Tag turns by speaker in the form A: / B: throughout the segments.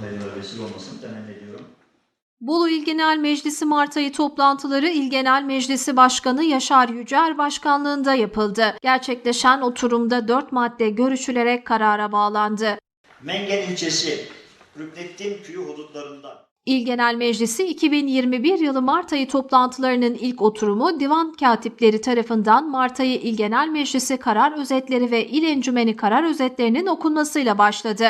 A: Hayırlara vesile olmasını temenni ediyorum.
B: Bolu İl Genel Meclisi Mart ayı toplantıları İl Genel Meclisi Başkanı Yaşar Yücel başkanlığında yapıldı. Gerçekleşen oturumda 4 madde görüşülerek karara bağlandı.
A: Mengen ilçesi Rüknettin Köyü hudutlarında
B: İl Genel Meclisi 2021 yılı Mart ayı toplantılarının ilk oturumu divan katipleri tarafından Mart ayı İl Genel Meclisi karar özetleri ve İl Encümeni karar özetlerinin okunmasıyla başladı.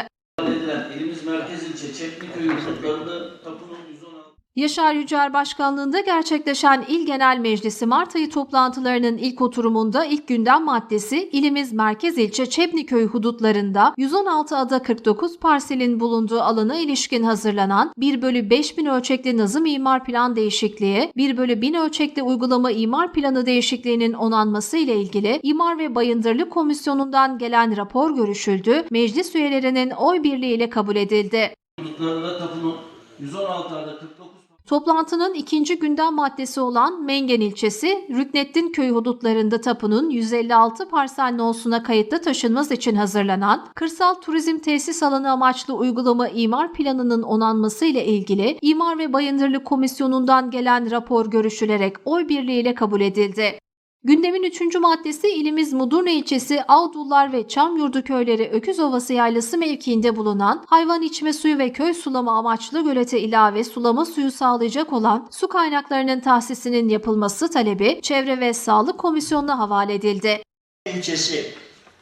C: Edilen ilimiz merkez ilçe Çepniköy hudutlarında tapunun 116
B: Yaşar Yücel Başkanlığında gerçekleşen İl Genel Meclisi Mart ayı toplantılarının ilk oturumunda ilk gündem maddesi ilimiz merkez ilçe Çepniköy hudutlarında 116 ada 49 parselin bulunduğu alana ilişkin hazırlanan 1 bölü 5000 ölçekli nazım imar plan değişikliği, 1 bölü 1000 ölçekli uygulama imar planı değişikliğinin onanması ile ilgili İmar ve Bayındırlık Komisyonu'ndan gelen rapor görüşüldü, meclis üyelerinin oy birliğiyle kabul edildi.
C: Hudutlarında tapunun 116 ada 49
B: Toplantının ikinci gündem maddesi olan Mengen ilçesi, Rüknettin köyü hudutlarında tapunun 156 parsel nosuna kayıtlı taşınmaz için hazırlanan kırsal turizm tesis alanı amaçlı uygulama imar planının onanması ile ilgili İmar ve Bayındırlık Komisyonu'ndan gelen rapor görüşülerek oy birliğiyle kabul edildi. Gündemin üçüncü maddesi ilimiz Mudurnu ilçesi Avdullar ve Çamyurdu köyleri Öküz Ovası yaylası mevkiinde bulunan hayvan içme suyu ve köy sulama amaçlı gölete ilave sulama suyu sağlayacak olan su kaynaklarının tahsisinin yapılması talebi Çevre ve Sağlık Komisyonu'na havale edildi.
A: ilçesi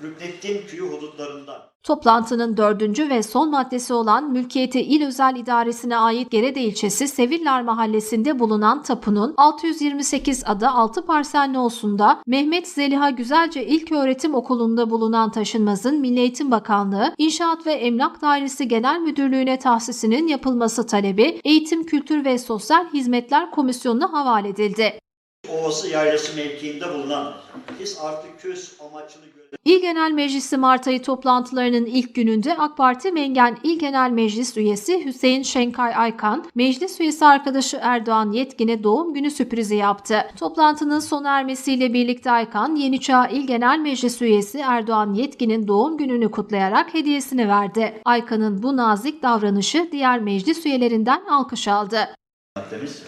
A: Rüknettin Köyü hudutlarında
B: Toplantının dördüncü ve son maddesi olan Mülkiyeti İl Özel İdaresi'ne ait Gerede ilçesi Sevillar Mahallesi'nde bulunan tapunun 628 ada 6 parsel nosunda Mehmet Zeliha Güzelce İlköğretim Okulu'nda bulunan taşınmazın Milli Eğitim Bakanlığı İnşaat ve Emlak Dairesi Genel Müdürlüğü'ne tahsisinin yapılması talebi Eğitim, Kültür ve Sosyal Hizmetler Komisyonu'na havale edildi.
A: Ovası yaylası mevkiinde bulunan His artı Köz amaçlı
B: İl Genel Meclisi Mart ayı toplantılarının ilk gününde AK Parti Mengen İl Genel Meclis üyesi Hüseyin Şenkay Aykan, meclis üyesi arkadaşı Erdoğan Yetkin'e doğum günü sürprizi yaptı. Toplantının sona ermesiyle birlikte Aykan, Yeni Çağ İl Genel Meclis üyesi Erdoğan Yetkin'in doğum gününü kutlayarak hediyesini verdi. Aykan'ın bu nazik davranışı diğer meclis üyelerinden alkış aldı.
A: maddemiz